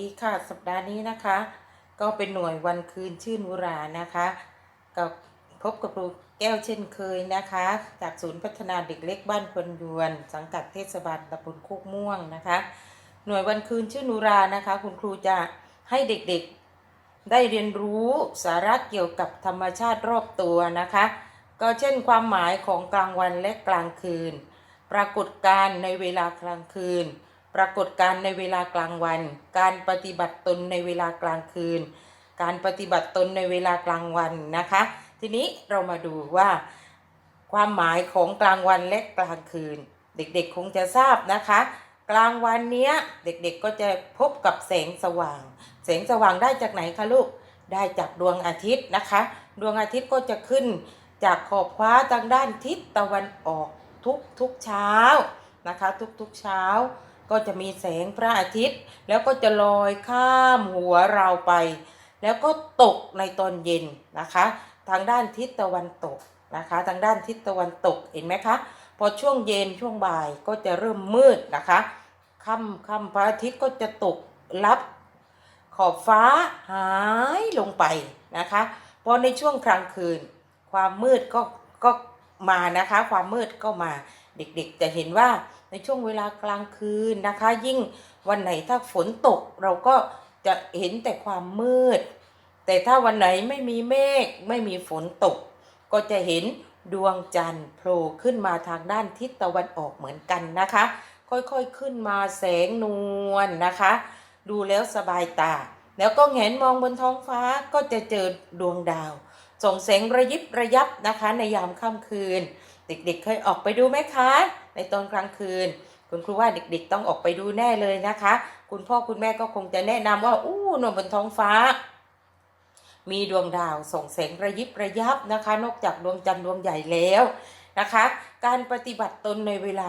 ดีค่ะ สัปดาห์นี้นะคะ ก็เป็นหน่วยวันคืนชื่นอุรานะคะกับพบกับครูแก้วเช่นเคยนะคะ จากศูนย์พัฒนาเด็กเล็กบ้านพลยวน สังกัดเทศบาลตำบลโคกม่วงนะคะ หน่วยวันคืนชื่นอุรานะคะ คุณครูจะให้เด็กๆได้เรียนรู้สาระเกี่ยวกับธรรมชาติรอบตัวนะคะ ก็เช่นความหมายของกลางวันและกลางคืน ปรากฏการณ์ในเวลากลางคืน ปรากฏการในเวลากลางวัน การปฏิบัติตนในเวลากลางคืน การปฏิบัติตนในเวลากลางวันนะคะ ทีนี้เรามาดูว่า ความหมายของกลางวันและกลางคืน เด็กๆคงจะทราบนะคะ กลางวันเนี้ยเด็กๆก็จะพบกับแสงสว่าง แสงสว่างได้จากไหนคะลูกได้จากดวงอาทิตย์นะคะ ดวงอาทิตย์ก็จะขึ้นจากขอบฟ้าทางด้านทิศตะวันออกทุกทุกเช้านะคะ ทุกทุกเช้า ก็จะมีแสงพระอาทิตย์ แล้วก็จะลอยข้ามหัวเราไป แล้วก็ตกในตอนเย็นนะคะ ทางด้านทิศตะวันตกนะคะ ทางด้านทิศตะวันตกเห็นไหมคะพอช่วงเย็นช่วงบ่ายก็จะเริ่มมืดนะคะค่ำค่ำพระอาทิตย์ก็จะตกรับ ขอบฟ้าหายลงไปนะคะพอในช่วงกลางคืน ความมืดก็ก็มานะคะ ความมืดก็มา เด็กๆจะเห็นว่าในช่วงเวลากลางคืนนะคะ ยิ่งวันไหนถ้าฝนตกเราก็จะเห็นแต่ความมืด แต่ถ้าวันไหนไม่มีเมฆไม่มีฝนตก ก็จะเห็นดวงจันทร์โผล่ขึ้นมาทางด้านทิศตะวันออกเหมือนกันนะคะ ค่อยๆขึ้นมาแสงนวลนะคะ ดูแล้วสบายตา แล้วก็แงนมองบนท้องฟ้าก็จะเจอดวงดาว ส่งแสงระยิบระยับนะคะในยามค่ำคืน เด็กๆเคยออกไปดูไหมคะ ในตอนกลางคืน คุณครูว่าเด็กๆต้องออกไปดูแน่เลยนะคะ คุณพ่อคุณแม่ก็คงจะแนะนำว่าอู้นบนท้องฟ้า มีดวงดาวส่งแสงระยิบระยับนะคะ นอกจากดวงจันทร์ดวงใหญ่แล้วนะคะ การปฏิบัติตนในเวลา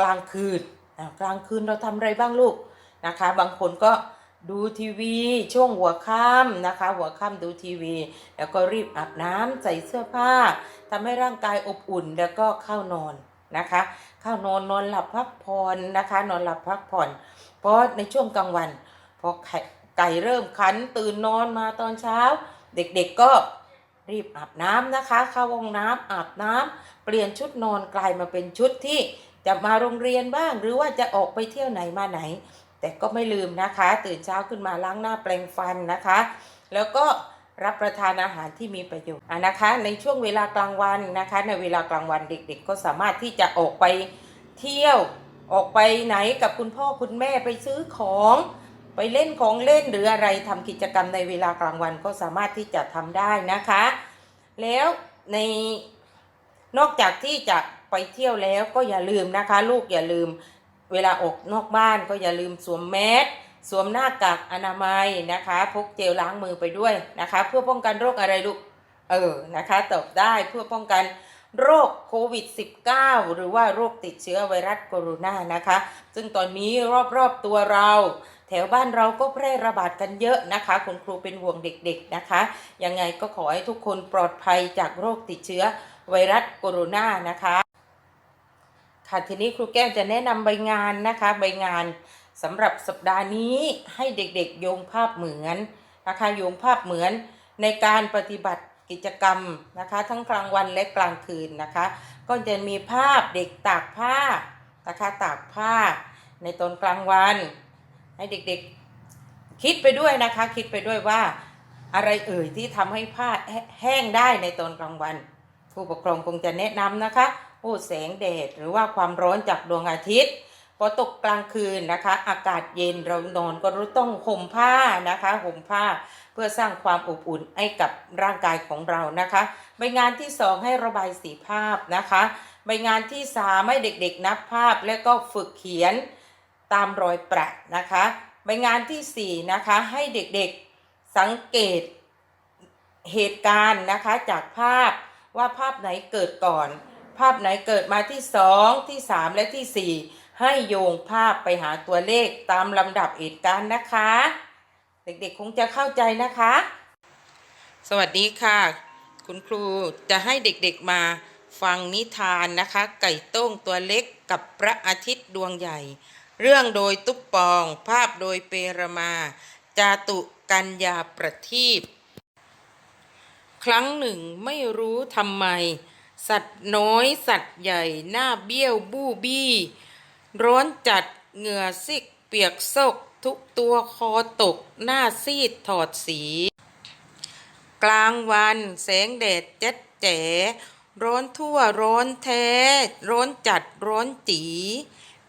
กลางคืนกลางคืนเราทำอะไรบ้างลูกนะคะ บางคนก็ ดูทีวีช่วงหัวค่ำนะคะ หัวค่ำดูทีวี แล้วก็รีบอาบน้ำใส่เสื้อผ้าทำให้ร่างกายอบอุ่นแล้วก็เข้านอนนะคะ เข้านอนนอนหลับพักผ่อนนะคะ นอนหลับพักผ่อน เพราะในช่วงกลางวันพอไข่ไก่เริ่มขันตื่นนอนมาตอนเช้า เด็กๆก็รีบอาบน้ำนะคะ เข้าห้องน้ำอาบน้ำเปลี่ยนชุดนอนกลายมาเป็นชุดที่จะมาโรงเรียนบ้าง หรือว่าจะออกไปเที่ยวไหนมาไหน แต่ก็ไม่ลืมนะคะ ตื่นเช้าขึ้นมาล้างหน้าแปรงฟันนะคะ แล้วก็รับประทานอาหารที่มีประโยชน์อะนะคะ ในช่วงเวลากลางวันนะคะ ในเวลากลางวันเด็กๆ ก็สามารถที่จะออกไปเที่ยวออกไปไหนกับคุณพ่อคุณแม่ไปซื้อของไปเล่นของเล่นหรืออะไรทำกิจกรรมในเวลากลางวันก็สามารถที่จะทำได้นะคะ แล้วในนอกจากที่จะไปเที่ยวแล้วก็อย่าลืมนะคะ ลูกอย่าลืม เวลาออกนอกบ้านก็อย่าลืมสวมแมสสวมหน้ากากอนามัยนะคะ พกเจลล้างมือไปด้วยนะคะ เพื่อป้องกันโรคอะไรลูก เออ นะคะตอบได้เพื่อป้องกันโรคโควิด -19 หรือว่าโรคติดเชื้อไวรัสโคโรนานะคะ ซึ่งตอนนี้รอบๆตัวเรา แถวบ้านเราก็แพร่ระบาดกันเยอะนะคะ คุณครูเป็นห่วงเด็กๆนะคะ ยังไงก็ขอให้ทุกคนปลอดภัยจากโรคติดเชื้อไวรัสโคโรนานะคะ ค่ะทีนี้ครูแก้วจะแนะนำใบงานนะคะ ใบงานสำหรับสัปดาห์นี้ให้เด็กๆโยงภาพเหมือนนะคะโยงภาพเหมือนในการปฏิบัติกิจกรรมนะคะ ทั้งกลางวันและกลางคืนนะคะ ก็จะมีภาพเด็กตากผ้านะคะตากผ้าในตอนกลางวัน ให้เด็กๆคิดไปด้วยนะคะ คิดไปด้วยว่าอะไรเอ่ยที่ทำให้ผ้าแห้งได้ในตอนกลางวัน ผู้ปกครองคงจะแนะนำนะคะ โอ้แสงแดดหรือว่าความร้อนจากดวงอาทิตย์พอตกกลางคืนนะคะ อากาศเย็นเรานอนก็ต้องห่มผ้านะคะห่มผ้าเพื่อสร้างความอบอุ่นให้กับร่างกายของเรานะคะใบงานที่สองให้ระบายสีภาพนะคะใบงานที่สามให้เด็กๆนับภาพและก็ฝึกเขียนตามรอยประนะคะใบงานที่สี่นะคะให้เด็กๆสังเกตเหตุการณ์นะคะจากภาพว่าภาพไหนเกิดก่อนาพไหนเกิดมาที่สองที่สามและที่สี่ให้โยงภาพไปหาตัวเลขตามลำดับเหตุการณ์นะคะ เด็กๆคงจะเข้าใจนะคะ สวัสดีค่ะ คุณครูจะให้เด็กๆมาฟังนิทานนะคะ ไก่ต้งตัวเล็กกับพระอาทิตย์ดวงใหญ่ เรื่องโดยตุ๊ปปอง ภาพโดยเปรมา จาตุกัญญาประทีปครั้งหนึ่งไม่รู้ทำไม สัตว์น้อยสัตว์ใหญ่ หน้าเบี้ยวบู้บี้ ร้อนจัดเหงื่อซิกเปียกซก ทุกตัวคอตก หน้าซีดถอดสี กลางวันแสงแดดแจ๊ดแจ๋ร้อนทั่วร้อนแท้ ร้อนจัดร้อนจี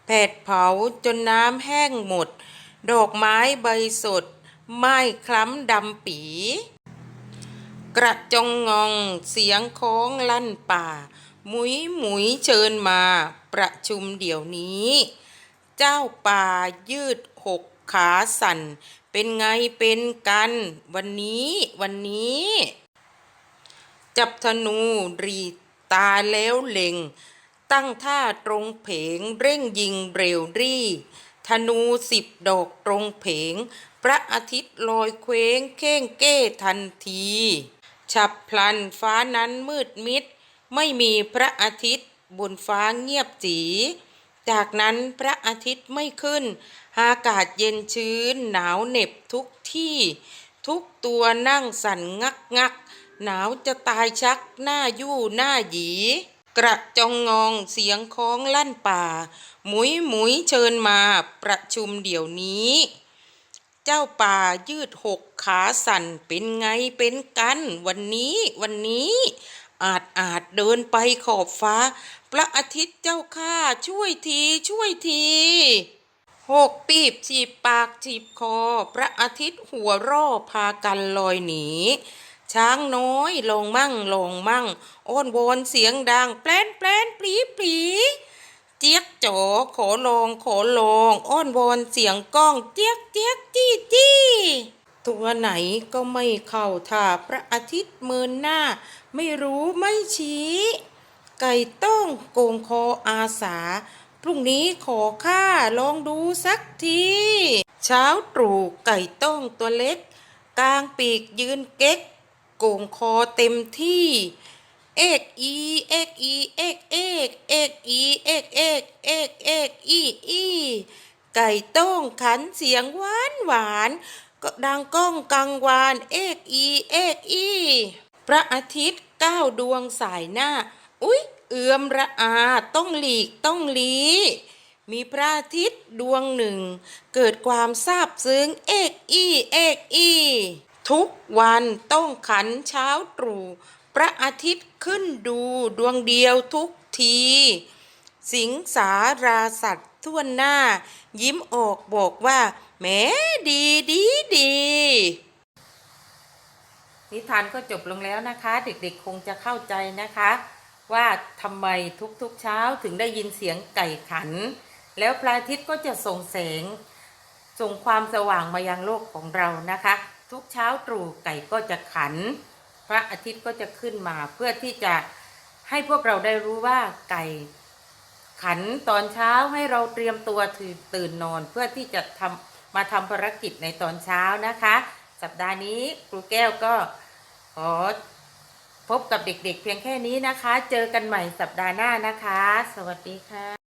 แผดเผาจนน้ำแห้งหมด ดอกไม้ใบสด ไม้คล้ำดำปี กระจงงองเสียงโค้งลั่นป่า หมุยหมุยเชิญมาประชุมเดี๋ยวนี้ เจ้าป่ายืดหกขาสั่น เป็นไงเป็นกัน วันนี้วันนี้ จับธนูรีตาแล้วเล็ง ตั้งท่าตรงเพงเร่งยิงเร็วรี่ ธนูสิบดอกตรงเพงพระอาทิตย์ลอยเคว้งเข่งเก้ทันที ฉับพลันฟ้านั้นมืดมิด ไม่มีพระอาทิตย์บนฟ้าเงียบจีจากนั้นพระอาทิตย์ไม่ขึ้น อากาศเย็นชื้น หนาวเหน็บทุกที่ ทุกตัวนั่งสั่นงักงัก หนาวจะตายชักหน้ายู่หน้าหยี กระจองงองเสียงคล้องลั่นป่า หมุยหมุยเชิญมาประชุมเดี๋ยวนี้ เจ้าป่ายืดหกขาสั่นเป็นไงเป็นกัน วันนี้วันนี้ อาจอาจเดินไปขอบฟ้า พระอาทิตย์เจ้าข้าช่วยทีช่วยทีหกปีบฉีบปากฉีบคอ พระอาทิตย์หัวร่อพากันลอยหนีช้างน้อยลงมั่งลงมั่ง อ้อนวอนเสียงดัง แปลนแปลนปลีปลี เจี๊ยกจ๋อขอลองขอลองอ้อนวอนเสียงก้องเจี๊ยกเจี๊ยกจี้จี้ตัวไหนก็ไม่เข้าท่าพระอาทิตย์เมินหน้า ไม่รู้ไม่ชี้ ไก่ต้องโกงคออาสา พรุ่งนี้ขอข้าลองดูสักที เช้าตรู่ไก่ต้องตัวเล็ก กลางปีกยืนเก๊ก โกงคอเต็มที่ เอกอีเอกอีเอกเอกเอกอีเอกเอกเอกเอกอีอีไก่ต้องขันเสียงหวานหวานก็ดังก้องกังวานเอกอีเอกอีพระอาทิตย์เก้าดวงสายหน้า อุ๊ย เอื้อมระอาต้องหลีกต้องหลีมีพระอาทิตย์ดวงหนึ่ง เกิดความซาบซึ้งเอกอีเอกอีทุกวันต้องขันเช้าตรู่ พระอาทิตย์ขึ้นดูดวงเดียวทุกที สิงสาราสัตว์ทั่วหน้า ยิ้มออกบอกว่าแหมดีดีดี นิทานก็จบลงแล้วนะคะ เด็กๆคงจะเข้าใจนะคะ ว่าทำไมทุกๆเช้าถึงได้ยินเสียงไก่ขัน แล้วพระอาทิตย์ก็จะส่งแสง ส่งความสว่างมายังโลกของเรานะคะ ทุกเช้าตรู่ไก่ก็จะขัน พระอาทิตย์ก็จะขึ้นมาเพื่อที่จะให้พวกเราได้รู้ว่าไก่ขันตอนเช้าให้เราเตรียมตัวถือตื่นนอนเพื่อที่จะทำมาทำภารกิจในตอนเช้านะคะ สัปดาห์นี้ครูแก้วก็ขอพบกับเด็กๆเพียงแค่นี้นะคะ เจอกันใหม่สัปดาห์หน้านะคะ สวัสดีค่ะ